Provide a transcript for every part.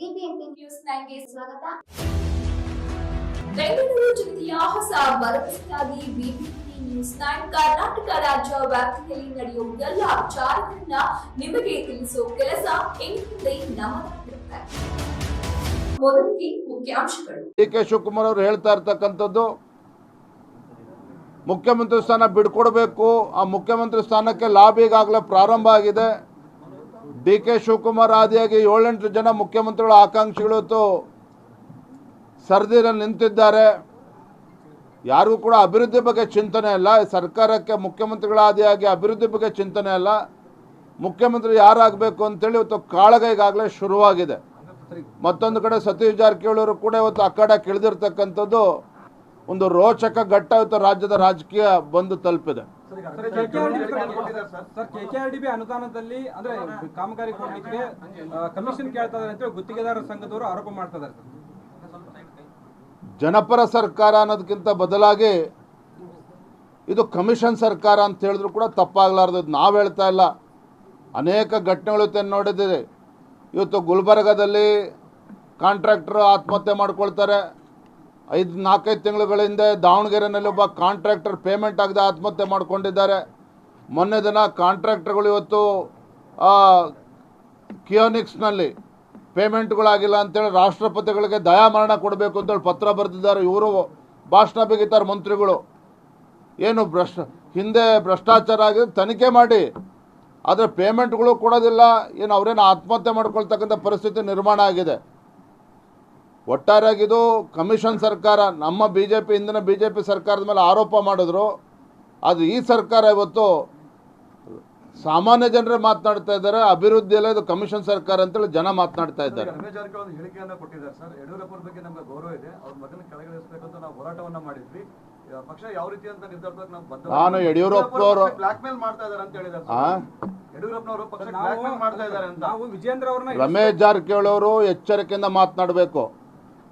BBMP news ನೈನ್ಗೆ ಸ್ವಾಗತ. ಬೆಂಗಳೂರು ಜಿಲ್ಲೆಯ ಹೊಸ ಭರವಸೆಯಾಗಿ ಬಿಬಿಎಂಪಿ ನ್ಯೂಸ್ ನೈನ್ ಕರ್ನಾಟಕ ರಾಜ್ಯ ವ್ಯಾಪ್ತಿಯಲ್ಲಿ ನಡೆಯುವ ಎಲ್ಲ ವಿಚಾರಗಳನ್ನ ನಿಮಗೆ ತಿಳಿಸುವ ಕೆಲಸ ಇನ್ಮುಂದೆ ನಮ್ಮದಾಗಿರುತ್ತೆ ಮೊದಲಿಗೆ ಮುಖ್ಯಾಂಶಗಳು. ಡಿ ಕೆ ಶಿವಕುಮಾರ್ ಅವರು ಹೇಳ್ತಾ ಇರ್ತಕ್ಕಂಥದ್ದು ಮುಖ್ಯಮಂತ್ರಿ ಸ್ಥಾನ ಬಿಡ್ಕೊಡ್ಬೇಕು. ಆ ಮುಖ್ಯಮಂತ್ರಿ ಸ್ಥಾನಕ್ಕೆ ಲಾಬಿಗಾಗಲೇ ಪ್ರಾರಂಭ ಆಗಿದೆ. ಡಿ ಕೆ ಶಿವಕುಮಾರ್ ಆದಿಯಾಗಿ ಏಳೆಂಟು ಜನ ಮುಖ್ಯಮಂತ್ರಿಗಳ ಆಕಾಂಕ್ಷಿಗಳು ಸರ್ದಿರಲ್ಲಿ ನಿಂತಿದ್ದಾರೆ. ಯಾರಿಗೂ ಕೂಡ ಅಭಿವೃದ್ಧಿ ಬಗ್ಗೆ ಚಿಂತನೆ ಇಲ್ಲ. ಸರ್ಕಾರಕ್ಕೆ ಮುಖ್ಯಮಂತ್ರಿಗಳ ಆದಿಯಾಗಿ ಅಭಿವೃದ್ಧಿ ಬಗ್ಗೆ ಚಿಂತನೆ ಇಲ್ಲ. ಮುಖ್ಯಮಂತ್ರಿ ಯಾರಾಗಬೇಕು ಅಂತೇಳಿ ಇವತ್ತು ಕಾಳಗ ಈಗಾಗಲೇ ಶುರುವಾಗಿದೆ. ಮತ್ತೊಂದು ಕಡೆ ಸತೀಶ್ ಜಾರಕಿಹೊಳಿ ಅವರು ಕೂಡ ಇವತ್ತು ಆ ಕಿಳಿದಿರ್ತಕ್ಕಂಥದ್ದು ಒಂದು ರೋಚಕ ಘಟ್ಟ ಇವತ್ತು ರಾಜ್ಯದ ರಾಜಕೀಯ ಬಂದು ತಲುಪಿದೆ. ಸರ್ ಕೆಕೆಆರ್ಡಿಬಿ ಅನುದಾನದಲ್ಲಿ, ಅಂದ್ರೆ ಕಾಮಗಾರಿ ಕೊಡ್ಲಿಕ್ಕೆ ಕಮಿಷನ್ ಕೇಳ್ತಾ ಇದಾರೆ ಅಂತ ಗುತ್ತಿಗೆದಾರರ ಸಂಘದವರು ಆರೋಪ ಮಾಡ್ತಾ ಸರ್. ಜನಪರ ಸರ್ಕಾರ ಅನ್ನೋದಕ್ಕಿಂತ ಬದಲಾಗಿ ಇದು ಕಮಿಷನ್ ಸರ್ಕಾರ ಅಂತ ಹೇಳಿದ್ರು ಕೂಡ ತಪ್ಪಾಗಲಾರ್ದು ನಾವು ಹೇಳ್ತಾ ಇಲ್ಲ. ಅನೇಕ ಘಟನೆಗಳು ನೋಡಿದ್ದೀರಿ. ಇವತ್ತು ಗುಲ್ಬರ್ಗದಲ್ಲಿ ಕಾಂಟ್ರಾಕ್ಟ್ರು ಆತ್ಮಹತ್ಯೆ ಮಾಡ್ಕೊಳ್ತಾರೆ. ಐದು ನಾಲ್ಕೈದು ತಿಂಗಳ ಹಿಂದೆ ದಾವಣಗೆರೆನಲ್ಲಿ ಒಬ್ಬ ಕಾಂಟ್ರಾಕ್ಟರ್ ಪೇಮೆಂಟ್ ಆಗದೆ ಆತ್ಮಹತ್ಯೆ ಮಾಡಿಕೊಂಡಿದ್ದಾರೆ. ಮೊನ್ನೆ ದಿನ ಕಾಂಟ್ರಾಕ್ಟರ್ಗಳು ಇವತ್ತು ಕಿಯೋನಿಕ್ಸ್ನಲ್ಲಿ ಪೇಮೆಂಟ್ಗಳಾಗಿಲ್ಲ ಅಂತೇಳಿ ರಾಷ್ಟ್ರಪತಿಗಳಿಗೆ ದಯಾಮರಣ ಕೊಡಬೇಕು ಅಂತೇಳಿ ಪತ್ರ ಬರೆದಿದ್ದಾರೆ. ಇವರು ಭಾಷಣ ಬಿಗಿತಾರೆ ಮಂತ್ರಿಗಳು. ಏನು ಭ್ರಷ್ಟ, ಹಿಂದೆ ಭ್ರಷ್ಟಾಚಾರ ಆಗಿದೆ, ತನಿಖೆ ಮಾಡಿ. ಆದರೆ ಪೇಮೆಂಟ್ಗಳು ಕೊಡೋದಿಲ್ಲ, ಏನು ಅವರೇನು ಆತ್ಮಹತ್ಯೆ ಮಾಡ್ಕೊಳ್ತಕ್ಕಂಥ ಪರಿಸ್ಥಿತಿ ನಿರ್ಮಾಣ ಆಗಿದೆ. ಒಟ್ಟಾರೆಯಾಗಿ ಇದು ಕಮಿಷನ್ ಸರ್ಕಾರ ನಮ್ಮ ಬಿ ಜೆ ಪಿ ಹಿಂದಿನ ಬಿ ಜೆ ಪಿ ಸರ್ಕಾರದ ಮೇಲೆ ಆರೋಪ ಮಾಡಿದ್ರು. ಅದು ಈ ಸರ್ಕಾರ ಇವತ್ತು ಸಾಮಾನ್ಯ ಜನರೇ ಮಾತನಾಡ್ತಾ ಇದ್ದಾರೆ ಅಭಿವೃದ್ಧಿ ಎಲ್ಲ ಇದು ಕಮಿಷನ್ ಸರ್ಕಾರ ಅಂತೇಳಿ ಜನ ಮಾತನಾಡ್ತಾ ಇದ್ದಾರೆ. ನಾನು ಜಾರಕಿಹೊಳಿ ಹೇಳಿಕೆಯನ್ನ ಕೊಟ್ಟಿದ್ದಾರೆ ಸರ್. ಯಡಿಯೂರಪ್ಪ ಅವ್ರ ಬಗ್ಗೆ ನಮ್ಗೆ ಗೌರವ ಇದೆ. ಅವ್ರ ಮಗನ ಕೆಳಗಿಳಿಸಬೇಕು ಅಂತ ನಾವು ಹೋರಾಟವನ್ನ ಮಾಡಿದ್ವಿ. ಪಕ್ಷ ಯಾವ ರೀತಿ ಅಂತ ನಿರ್ಧರಿಸಬೇಕು ನಾವು ಬದ್ಧ ನಾನು ಯಡಿಯೂರಪ್ಪನವರು- ಬ್ಲಾಕ್ ಮಾಡ್ತಾ ಇದಾರೆ ಅಂತ ಹೇಳಿದ್ದಾರೆ ಆ? ಸರ್. ಪಕ್ಷ ಸರ್, ಮಾಡ್ತಾ ಇದ್ದಾರೆ ಅಂತ. ನಾವು ವಿಜೇಂದ್ರ ರಮೇಶ್ ಜಾರಕಿಹೊಳಿ ಅವರು ಎಚ್ಚರಿಕೆಯಿಂದ ಮಾತನಾಡಬೇಕು.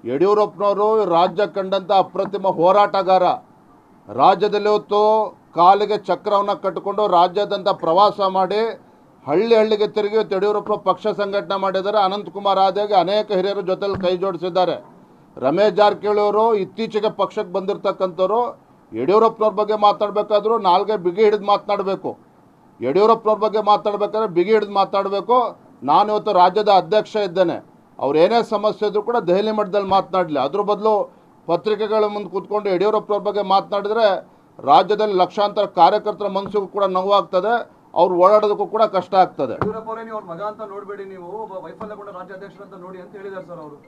ಯಡಿಯೂರಪ್ಪನವರು ರಾಜ್ಯ ಕಂಡಂಥ ಅಪ್ರತಿಮ ಹೋರಾಟಗಾರ. ರಾಜ್ಯದಲ್ಲಿ ಹೊತ್ತು ಕಾಲಿಗೆ ಚಕ್ರವನ್ನು ಕಟ್ಟಿಕೊಂಡು ರಾಜ್ಯದಂತ ಪ್ರವಾಸ ಮಾಡಿ ಹಳ್ಳಿ ಹಳ್ಳಿಗೆ ತಿರುಗಿ ಯಡಿಯೂರಪ್ಪ ಪಕ್ಷ ಸಂಘಟನೆ ಮಾಡಿದ್ದಾರೆ. ಅನಂತಕುಮಾರ್ ಆದಾಗ ಅನೇಕ ಹಿರಿಯರ ಜೊತೆಲಿ ಕೈ ಜೋಡಿಸಿದ್ದಾರೆ. ರಮೇಶ್ ಜಾರಕಿಹೊಳಿ ಅವರು ಇತ್ತೀಚೆಗೆ ಪಕ್ಷಕ್ಕೆ ಬಂದಿರತಕ್ಕಂಥವ್ರು. ಯಡಿಯೂರಪ್ಪನವ್ರ ಬಗ್ಗೆ ಮಾತಾಡಬೇಕಾದ್ರೂ ನಾಲ್ಗೆ ಬಿಗಿ ಹಿಡಿದು ಮಾತನಾಡಬೇಕು. ಯಡಿಯೂರಪ್ಪನವ್ರ ಬಗ್ಗೆ ಮಾತಾಡಬೇಕಾದ್ರೆ ಬಿಗಿ ಹಿಡಿದು ಮಾತಾಡಬೇಕು. ನಾನು ಇವತ್ತು ರಾಜ್ಯದ ಅಧ್ಯಕ್ಷ ಇದ್ದೇನೆ. ಅವ್ರು ಏನೇ ಸಮಸ್ಯೆ ಇದ್ರೂ ಕೂಡ ದೆಹಲಿ ಮಟ್ಟದಲ್ಲಿ ಮಾತನಾಡಲಿ ಅದ್ರ ಬದಲು ಪತ್ರಿಕೆಗಳ ಮುಂದೆ ಕೂತ್ಕೊಂಡು ಯಡಿಯೂರಪ್ಪನವ್ರ ಬಗ್ಗೆ ಮಾತನಾಡಿದ್ರೆ ರಾಜ್ಯದಲ್ಲಿ ಲಕ್ಷಾಂತರ ಕಾರ್ಯಕರ್ತರ ಮನಸ್ಸಿಗೂ ಕೂಡ ನೋವಾಗ್ತದೆ ಅವ್ರು ಓಡಾಡೋದಕ್ಕೂ ಕೂಡ ಕಷ್ಟ ಆಗ್ತದೆ.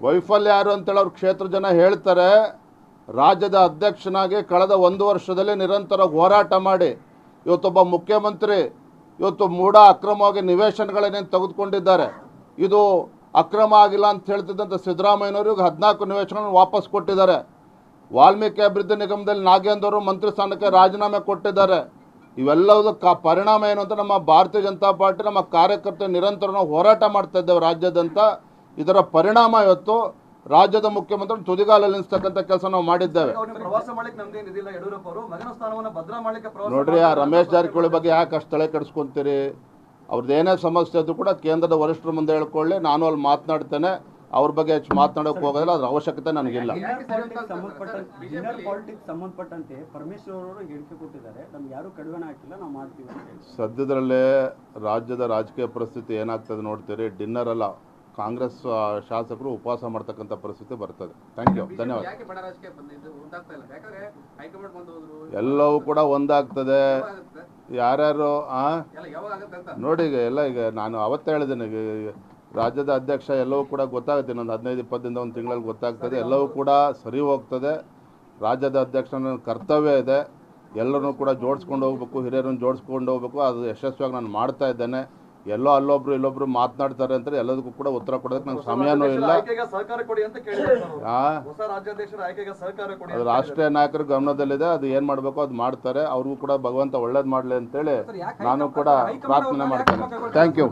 ವೈಫಲ್ಯ ಯಾರು ಅಂತೇಳಿ ಅವ್ರ ಕ್ಷೇತ್ರ ಜನ ಹೇಳ್ತಾರೆ ರಾಜ್ಯದ ಅಧ್ಯಕ್ಷನಾಗಿ ಕಳೆದ ಒಂದು ವರ್ಷದಲ್ಲಿ ನಿರಂತರ ಹೋರಾಟ ಮಾಡಿ ಇವತ್ತೊಬ್ಬ ಮುಖ್ಯಮಂತ್ರಿ ಇವತ್ತು ಮೂಢ ಅಕ್ರಮವಾಗಿ ನಿವೇಶನಗಳನ್ನೇನು ತೆಗೆದುಕೊಂಡಿದ್ದಾರೆ ಇದು ಅಕ್ರಮ ಆಗಿಲ್ಲ ಅಂತ ಹೇಳ್ತಿದ್ದಂಥ ಸಿದ್ದರಾಮಯ್ಯನವ್ರಿಗೆ ಹದಿನಾಲ್ಕು ನಿವೇಶನಗಳನ್ನು ವಾಪಸ್ ಕೊಟ್ಟಿದ್ದಾರೆ. ವಾಲ್ಮೀಕಿ ಅಭಿವೃದ್ಧಿ ನಿಗಮದಲ್ಲಿ ನಾಗೇಂದ್ರ ಅವರು ಮಂತ್ರಿ ಸ್ಥಾನಕ್ಕೆ ರಾಜೀನಾಮೆ ಕೊಟ್ಟಿದ್ದಾರೆ. ಇವೆಲ್ಲದಕ್ಕೆ ಪರಿಣಾಮ ಏನು ಅಂತ ನಮ್ಮ ಭಾರತೀಯ ಜನತಾ ಪಾರ್ಟಿ ನಮ್ಮ ಕಾರ್ಯಕರ್ತರು ನಿರಂತರ ನಾವು ಹೋರಾಟ ಮಾಡ್ತಾ ಇದ್ದೇವೆ ರಾಜ್ಯದಂತ ಇದರ ಪರಿಣಾಮ ಇವತ್ತು ರಾಜ್ಯದ ಮುಖ್ಯಮಂತ್ರಿ ತುದಿಗಾಲಲ್ಲಿ ನಿಲ್ಲಿಸ್ತಕ್ಕಂಥ ಕೆಲಸ ನಾವು ಮಾಡಿದ್ದೇವೆ. ನೋಡ್ರಿ ಆ. ರಮೇಶ್ ಜಾರಕಿಹೊಳಿ ಬಗ್ಗೆ ಯಾಕೆ ಅಷ್ಟು ತಲೆ ಕೆಡಿಸ್ಕೊಂತೀರಿ? ಅವ್ರದ್ದು ಏನೇ ಸಮಸ್ಯೆ ಅದು ಕೂಡ ಕೇಂದ್ರದ ವರಿಷ್ಠರ ಮುಂದೆ ಹೇಳ್ಕೊಳ್ಳಿ ನಾನು ಅಲ್ಲಿ ಮಾತನಾಡ್ತೇನೆ. ಅವ್ರ ಬಗ್ಗೆ ಹೆಚ್ಚು ಮಾತನಾಡೋಕೆ ಹೋಗೋದಿಲ್ಲ ಅದ್ರ ಅವಶ್ಯಕತೆ ನನಗಿಲ್ಲ. ಸಂಬಂಧಪಟ್ಟಂತೆ ಇನ್ನರ್ ಸಂಬಂಧಪಟ್ಟಂತೆ ಪರಮೇಶ್ವರ್ ಅವರು ಹೇಳಿಕೆ ಕೊಟ್ಟಿದ್ದಾರೆ ನಮ್ಗೆ ಯಾರು ಕಡಿವಾಣ ಹಾಕಿಲ್ಲ ನಾವು ಮಾಡ್ತೀವಿ ಅಂತ ಹೇಳಿ. ಸದ್ಯದರಲ್ಲೇ ರಾಜ್ಯದ ರಾಜಕೀಯ ಪರಿಸ್ಥಿತಿ ಏನಾಗ್ತದೆ ನೋಡ್ತೀರಿ ಡಿನ್ನರ್ ಅಲ್ಲ ಕಾಂಗ್ರೆಸ್ ಆ, ಶಾಸಕರು ಉಪವಾಸ ಮಾಡ್ತಕ್ಕಂಥ ಪರಿಸ್ಥಿತಿ ಬರ್ತದೆ. ಥ್ಯಾಂಕ್ ಯು ಧನ್ಯವಾದ. ಯಾಕೆ ರಾಜಕೀಯ ಬಂದಿದ್ದು? ಒಂದಾಗ್ತಾ ಇಲ್ಲ. ಯಾಕಂದ್ರೆ ಹೈಕಮಾಂಡ್ ಬಂದು ಹೋದ್ರು ಎಲ್ಲವೂ ಕೂಡ ಒಂದಾಗ್ತದೆ? ಯಾರ್ಯಾರು ನೋಡಿ ಈಗ ಎಲ್ಲ ಈಗ ನಾನು ಅವತ್ತೇ ಹೇಳಿದ್ದೇನೆ ರಾಜ್ಯದ ಅಧ್ಯಕ್ಷ ಎಲ್ಲವೂ ಕೂಡ ಗೊತ್ತಾಗುತ್ತೆ ಇನ್ನೊಂದು ಹದಿನೈದು ಇಪ್ಪತ್ತರಿಂದ ಒಂದು ತಿಂಗಳಲ್ಲಿ ಗೊತ್ತಾಗ್ತದೆ ಎಲ್ಲವೂ ಕೂಡ ಸರಿ ಹೋಗ್ತದೆ. ರಾಜ್ಯದ ಅಧ್ಯಕ್ಷನ ಕರ್ತವ್ಯ ಇದೆ. ಎಲ್ಲರನ್ನೂ ಕೂಡ ಜೋಡಿಸ್ಕೊಂಡು ಹೋಗ್ಬೇಕು ಹಿರಿಯರನ್ನು ಜೋಡಿಸ್ಕೊಂಡು ಹೋಗ್ಬೇಕು ಅದು ಯಶಸ್ವಿಯಾಗಿ ನಾನು ಮಾಡ್ತಾ ಇದ್ದೇನೆ. ಎಲ್ಲೋ ಅಲ್ಲೊಬ್ರು ಇಲ್ಲೊಬ್ರು ಮಾತನಾಡ್ತಾರೆ ಅಂತ ಎಲ್ಲದಕ್ಕೂ ಕೂಡ ಉತ್ತರ ಕೊಡೋದಕ್ಕೆ ನಂಗೆ ಸಮಯನೂ ಇಲ್ಲ. ಅದು ರಾಷ್ಟ್ರೀಯ ನಾಯಕರ ಗಮನದಲ್ಲಿದೆ ಅದು ಏನು ಮಾಡಬೇಕು ಅದು ಮಾಡ್ತಾರೆ. ಅವ್ರಿಗೂ ಕೂಡ ಭಗವಂತ ಒಳ್ಳೇದು ಮಾಡ್ಲಿ ಅಂತೇಳಿ ನಾನು ಕೂಡ ಪ್ರಾರ್ಥನೆ ಮಾಡ್ತೇನೆ. Thank you